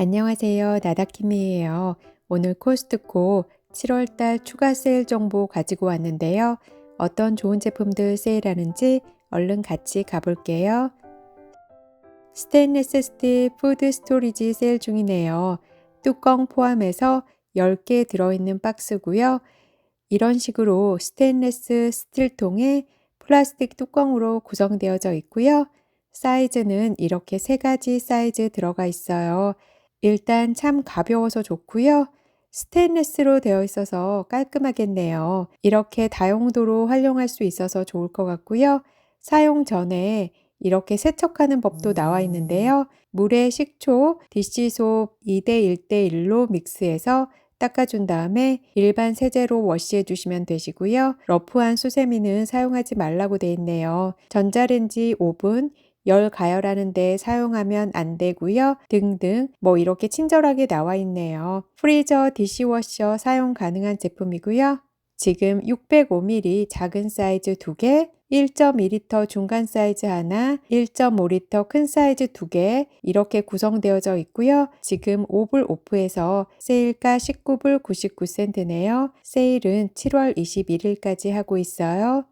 안녕하세요. 나다킴이에요. 오늘 코스트코 7월달 추가 세일 정보 가지고 왔는데요. 어떤 좋은 제품들 세일하는지 얼른 같이 가볼게요. 스테인레스 스틸 푸드 스토리지 세일 중이네요. 뚜껑 포함해서 10개 들어있는 박스고요. 이런 식으로 스테인레스 스틸통에 플라스틱 뚜껑으로 구성되어져 있고요. 사이즈는 이렇게 세 가지 사이즈 들어가 있어요. 일단 참 가벼워서 좋고요. 스테인레스로 되어 있어서 깔끔하겠네요. 이렇게 다용도로 활용할 수 있어서 좋을 것 같고요. 사용 전에 이렇게 세척하는 법도 나와 있는데요. 물에 식초, 디시소 2대 1대 1로 믹스해서 닦아준 다음에 일반 세제로 워시해 주시면 되시고요. 러프한 수세미는 사용하지 말라고 돼 있네요. 전자레인지 5분, 열 가열하는 데 사용하면 안 되고요. 등등 뭐 이렇게 친절하게 나와 있네요. 프리저 디시워셔 사용 가능한 제품이고요. 지금 605ml 작은 사이즈 2개, 1.2리터 중간 사이즈 하나, 1.5리터 큰 사이즈 2개 이렇게 구성되어져 있고요. 지금 5불 오프해서 세일가 19불 99센트네요. 세일은 7월 21일까지 하고 있어요.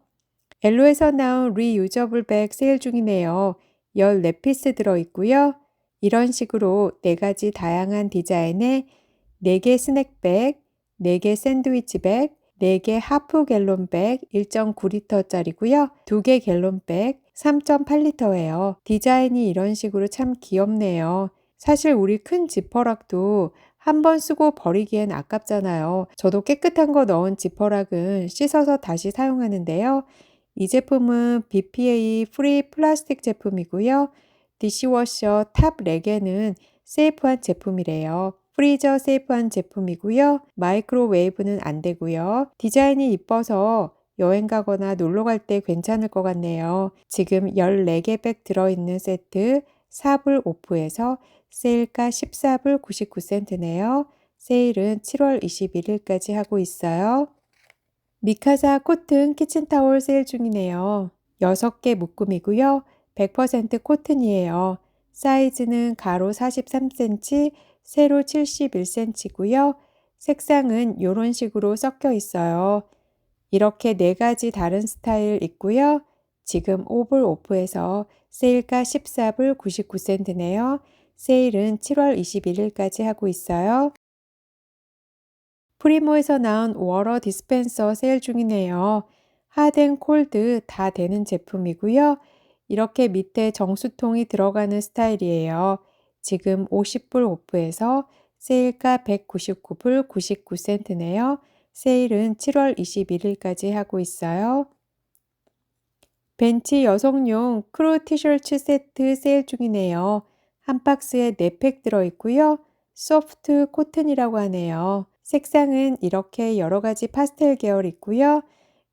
엘로에서 나온 리유저블 백 세일 중이네요. 14피스 들어있고요. 이런 식으로 4가지 다양한 디자인의 4개 스낵백, 4개 샌드위치백, 4개 하프 갤론백 1.9리터짜리고요. 2개 갤론백 3.8리터예요. 디자인이 이런 식으로 참 귀엽네요. 사실 우리 큰 지퍼락도 한 번 쓰고 버리기엔 아깝잖아요. 저도 깨끗한 거 넣은 지퍼락은 씻어서 다시 사용하는데요. 이 제품은 BPA 프리 플라스틱 제품이고요. 디시워셔 탑 4개는 세이프한 제품이래요. 프리저 세이프한 제품이고요. 마이크로웨이브는 안 되고요. 디자인이 이뻐서 여행 가거나 놀러 갈 때 괜찮을 것 같네요. 지금 14개 백 들어있는 세트 4불 오프에서 세일가 14불 99센트네요. 세일은 7월 21일까지 하고 있어요. 미카사 코튼 키친타올 세일 중이네요. 6개 묶음이고요. 100% 코튼이에요. 사이즈는 가로 43cm, 세로 71cm고요. 색상은 이런 식으로 섞여 있어요. 이렇게 네 가지 다른 스타일 있고요. 지금 5불 오프해서 세일가 14불 99센트네요. 세일은 7월 21일까지 하고 있어요. 프리모에서 나온 워러 디스펜서 세일 중이네요. 하덴 콜드 다 되는 제품이고요. 이렇게 밑에 정수통이 들어가는 스타일이에요. 지금 50불 오프해서 세일가 199불 99센트네요. 세일은 7월 21일까지 하고 있어요. 벤치 여성용 크루 티셔츠 세트 세일 중이네요. 한 박스에 4팩 들어있고요. 소프트 코튼이라고 하네요. 색상은 이렇게 여러 가지 파스텔 계열 있고요.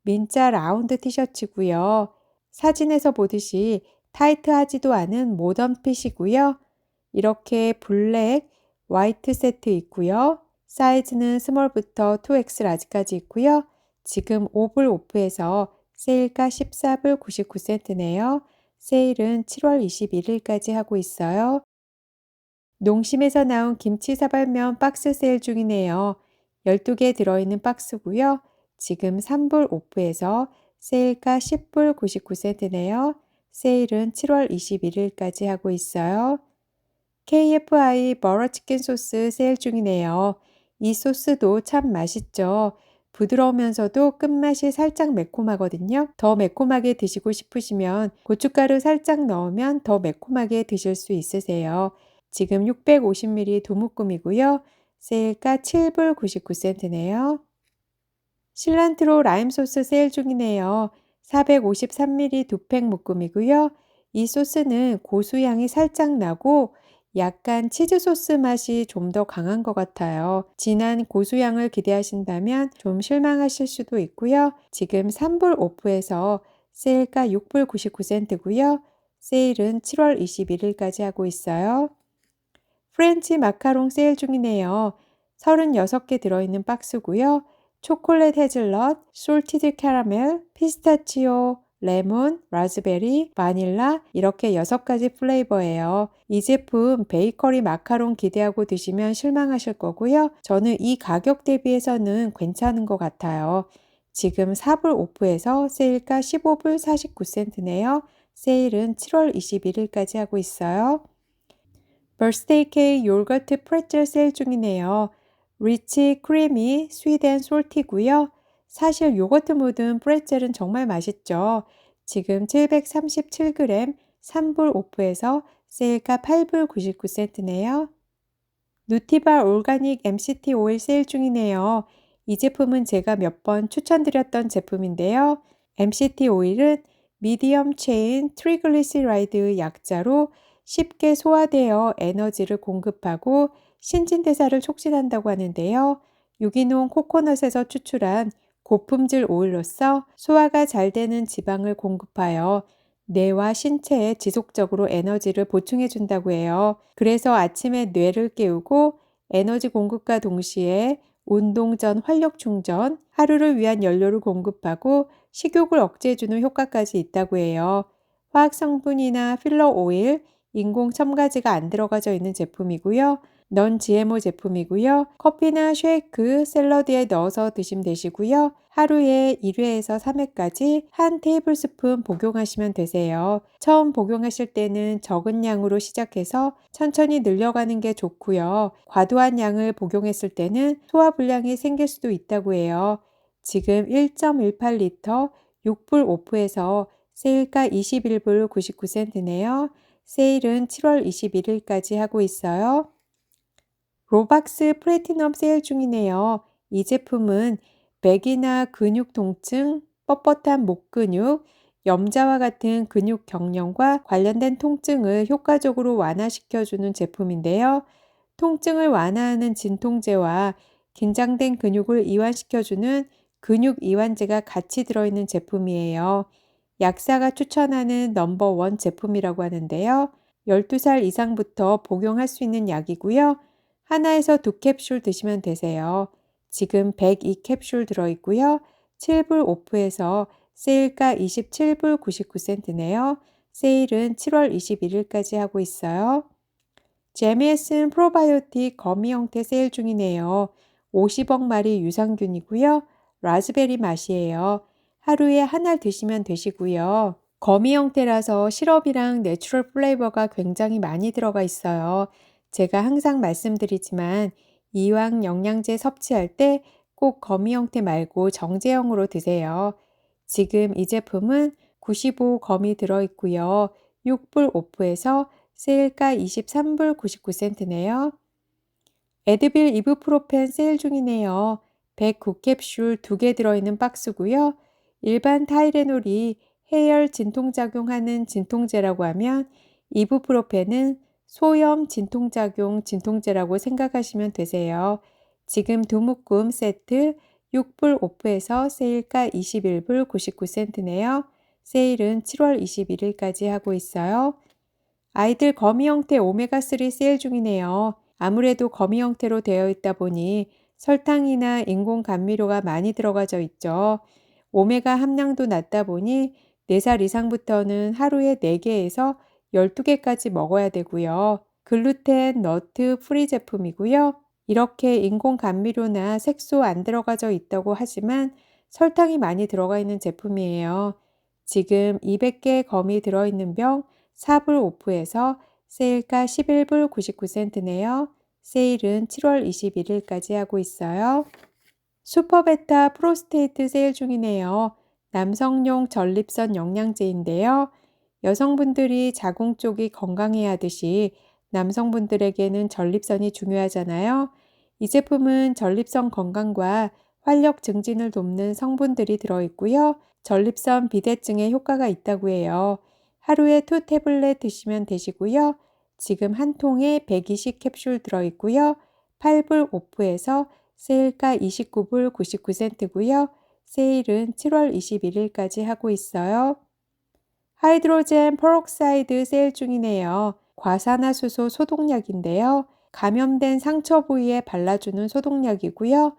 민자 라운드 티셔츠고요. 사진에서 보듯이 타이트하지도 않은 모던 핏이고요. 이렇게 블랙, 화이트 세트 있고요. 사이즈는 스몰부터 2X 라지까지 있고요. 지금 5불 오프해서 세일가 14불 99센트네요. 세일은 7월 21일까지 하고 있어요. 농심에서 나온 김치 사발면 박스 세일 중이네요. 12개 들어있는 박스고요. 지금 3불 오프해서 세일가 10불 99센트네요. 세일은 7월 21일까지 하고 있어요. KFI 버러 치킨 소스 세일 중이네요. 이 소스도 참 맛있죠. 부드러우면서도 끝맛이 살짝 매콤하거든요. 더 매콤하게 드시고 싶으시면 고춧가루 살짝 넣으면 더 매콤하게 드실 수 있으세요. 지금 650ml 두 묶음이고요. 세일가 7불 99센트네요. 실란트로 라임 소스 세일 중이네요. 453ml 두팩 묶음이고요. 이 소스는 고수향이 살짝 나고 약간 치즈 소스 맛이 좀 더 강한 것 같아요. 진한 고수향을 기대하신다면 좀 실망하실 수도 있고요. 지금 3불 오프해서 세일가 6불 99센트고요. 세일은 7월 21일까지 하고 있어요. 프렌치 마카롱 세일 중이네요. 36개 들어있는 박스고요. 초콜릿 헤즐넛, 솔티드 캐러멜, 피스타치오, 레몬, 라즈베리, 바닐라 이렇게 6가지 플레이버예요. 이 제품 베이커리 마카롱 기대하고 드시면 실망하실 거고요. 저는 이 가격 대비해서는 괜찮은 것 같아요. 지금 4불 오프에서 세일가 15불 49센트네요. 세일은 7월 21일까지 하고 있어요. 벌스데이 케이크 요거트 프레첼 세일 중이네요. 리치 크리미 앤 솔티고요. 사실 요거트 묻은 프레첼은 정말 맛있죠. 지금 737g 3불 오프에서 세일가 8불 99센트네요. 누티바 올가닉 MCT 오일 세일 중이네요. 이 제품은 제가 몇 번 추천드렸던 제품인데요. MCT 오일은 미디엄 체인 트리글리시라이드 약자로 쉽게 소화되어 에너지를 공급하고 신진대사를 촉진한다고 하는데요. 유기농 코코넛에서 추출한 고품질 오일로서 소화가 잘 되는 지방을 공급하여 뇌와 신체에 지속적으로 에너지를 보충해 준다고 해요. 그래서 아침에 뇌를 깨우고 에너지 공급과 동시에 운동 전 활력 충전, 하루를 위한 연료를 공급하고 식욕을 억제해 주는 효과까지 있다고 해요. 화학 성분이나 필러 오일, 인공 첨가제가 안 들어가져 있는 제품이고요. 넌 GMO 제품이고요. 커피나 쉐이크, 샐러드에 넣어서 드시면 되시고요. 하루에 1회에서 3회까지 한 테이블 스푼 복용하시면 되세요. 처음 복용하실 때는 적은 양으로 시작해서 천천히 늘려가는 게 좋고요. 과도한 양을 복용했을 때는 소화 불량이 생길 수도 있다고 해요. 지금 1.18리터 6불 오프에서 세일가 21불 99센트네요. 세일은 7월 21일까지 하고 있어요. 로박스 플래티넘 세일 중이네요. 이 제품은 맥이나 근육 통증, 뻣뻣한 목 근육, 염자와 같은 근육 경련과 관련된 통증을 효과적으로 완화시켜주는 제품인데요. 통증을 완화하는 진통제와 긴장된 근육을 이완시켜주는 근육 이완제가 같이 들어있는 제품이에요. 약사가 추천하는 넘버원 제품이라고 하는데요. 12살 이상부터 복용할 수 있는 약이고요. 하나에서 두 캡슐 드시면 되세요. 지금 102캡슐 들어있고요. 7불 오프에서 세일가 27불 99센트네요. 세일은 7월 21일까지 하고 있어요. 제미에슨 프로바이오틱 거미 형태 세일 중이네요. 50억 마리 유산균이고요. 라즈베리 맛이에요. 하루에 하나 드시면 되시고요. 거미 형태라서 시럽이랑 내추럴 플레이버가 굉장히 많이 들어가 있어요. 제가 항상 말씀드리지만 이왕 영양제 섭취할 때 꼭 거미 형태 말고 정제형으로 드세요. 지금 이 제품은 95 거미 들어있고요. 6불 오프에서 세일가 23불 99센트네요. 에드빌 이브프로펜 세일 중이네요. 109캡슐 2개 들어있는 박스고요. 일반 타이레놀이 해열 진통작용하는 진통제라고 하면 이브프로펜은 소염 진통작용 진통제라고 생각하시면 되세요. 지금 두 묶음 세트 6불 오프에서 세일가 21불 99센트네요. 세일은 7월 21일까지 하고 있어요. 아이들 거미 형태 오메가3 세일 중이네요. 아무래도 거미 형태로 되어 있다 보니 설탕이나 인공 감미료가 많이 들어가져 있죠. 오메가 함량도 낮다 보니 4살 이상부터는 하루에 4개에서 12개까지 먹어야 되고요. 글루텐, 너트, 프리 제품이고요. 이렇게 인공 감미료나 색소 안 들어가져 있다고 하지만 설탕이 많이 들어가 있는 제품이에요. 지금 200개 검이 들어있는 병 4불 오프에서 세일가 11불 99센트네요. 세일은 7월 21일까지 하고 있어요. 슈퍼베타 프로스테이트 세일 중이네요. 남성용 전립선 영양제인데요. 여성분들이 자궁 쪽이 건강해야 하듯이 남성분들에게는 전립선이 중요하잖아요. 이 제품은 전립선 건강과 활력 증진을 돕는 성분들이 들어있고요. 전립선 비대증에 효과가 있다고 해요. 하루에 투 태블렛 드시면 되시고요. 지금 한 통에 120 캡슐 들어있고요. 8불 오프에서 세일가 29불 99센트고요. 세일은 7월 21일까지 하고 있어요. 하이드로젠 퍼옥사이드 세일 중이네요. 과산화수소 소독약인데요. 감염된 상처 부위에 발라주는 소독약이고요.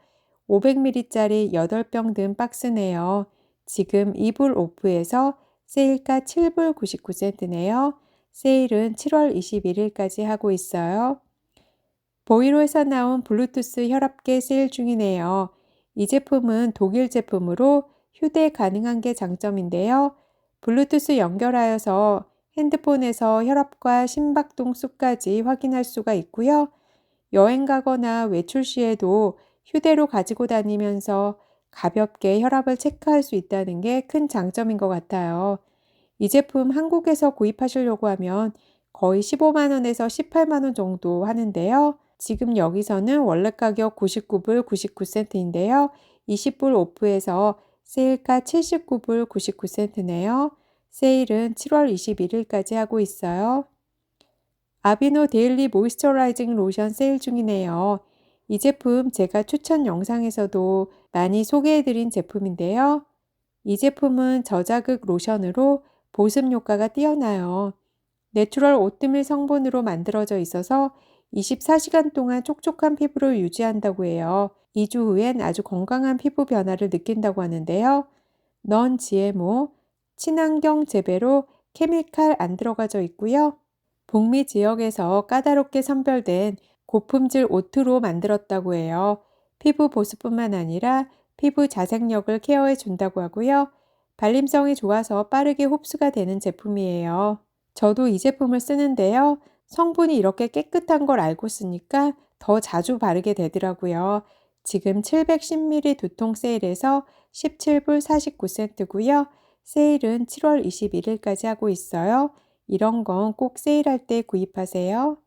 500ml짜리 8병 든 박스네요. 지금 2불 오프에서 세일가 7불 99센트네요. 세일은 7월 21일까지 하고 있어요. 보이로에서 나온 블루투스 혈압계 세일 중이네요. 이 제품은 독일 제품으로 휴대 가능한 게 장점인데요. 블루투스 연결하여서 핸드폰에서 혈압과 심박동 수까지 확인할 수가 있고요. 여행 가거나 외출 시에도 휴대로 가지고 다니면서 가볍게 혈압을 체크할 수 있다는 게 큰 장점인 것 같아요. 이 제품 한국에서 구입하시려고 하면 거의 15만 원에서 18만 원 정도 하는데요. 지금 여기서는 원래 가격 99불 99센트인데요. 20불 오프해서 세일가 79불 99센트네요. 세일은 7월 21일까지 하고 있어요. 아비노 데일리 모이스처라이징 로션 세일 중이네요. 이 제품 제가 추천 영상에서도 많이 소개해드린 제품인데요. 이 제품은 저자극 로션으로 보습 효과가 뛰어나요. 내추럴 오트밀 성분으로 만들어져 있어서 24시간 동안 촉촉한 피부를 유지한다고 해요. 2주 후엔 아주 건강한 피부 변화를 느낀다고 하는데요. 넌 GMO, 친환경 재배로 케미칼 안 들어가져 있고요. 북미 지역에서 까다롭게 선별된 고품질 오트로 만들었다고 해요. 피부 보습뿐만 아니라 피부 자생력을 케어해 준다고 하고요. 발림성이 좋아서 빠르게 흡수가 되는 제품이에요. 저도 이 제품을 쓰는데요. 성분이 이렇게 깨끗한 걸 알고 쓰니까 더 자주 바르게 되더라고요. 지금 710ml 두통 세일해서 17불 49센트고요. 세일은 7월 21일까지 하고 있어요. 이런 건 꼭 세일할 때 구입하세요.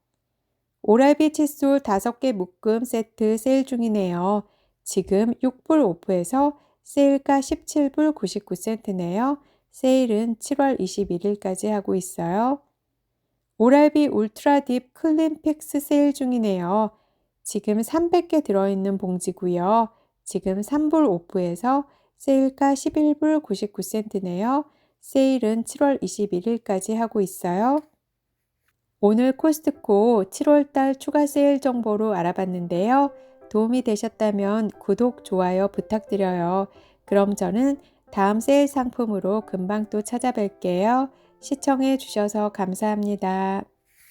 오랄비 칫솔 5개 묶음 세트 세일 중이네요. 지금 6불 오프해서 세일가 17불 99센트네요. 세일은 7월 21일까지 하고 있어요. 오랄비 울트라 딥 클린 픽스 세일 중이네요. 지금 300개 들어있는 봉지고요. 지금 3불 오프해서 세일가 11불 99센트네요. 세일은 7월 21일까지 하고 있어요. 오늘 코스트코 7월달 추가 세일 정보로 알아봤는데요. 도움이 되셨다면 구독, 좋아요 부탁드려요. 그럼 저는 다음 세일 상품으로 금방 또 찾아뵐게요. 시청해 주셔서 감사합니다.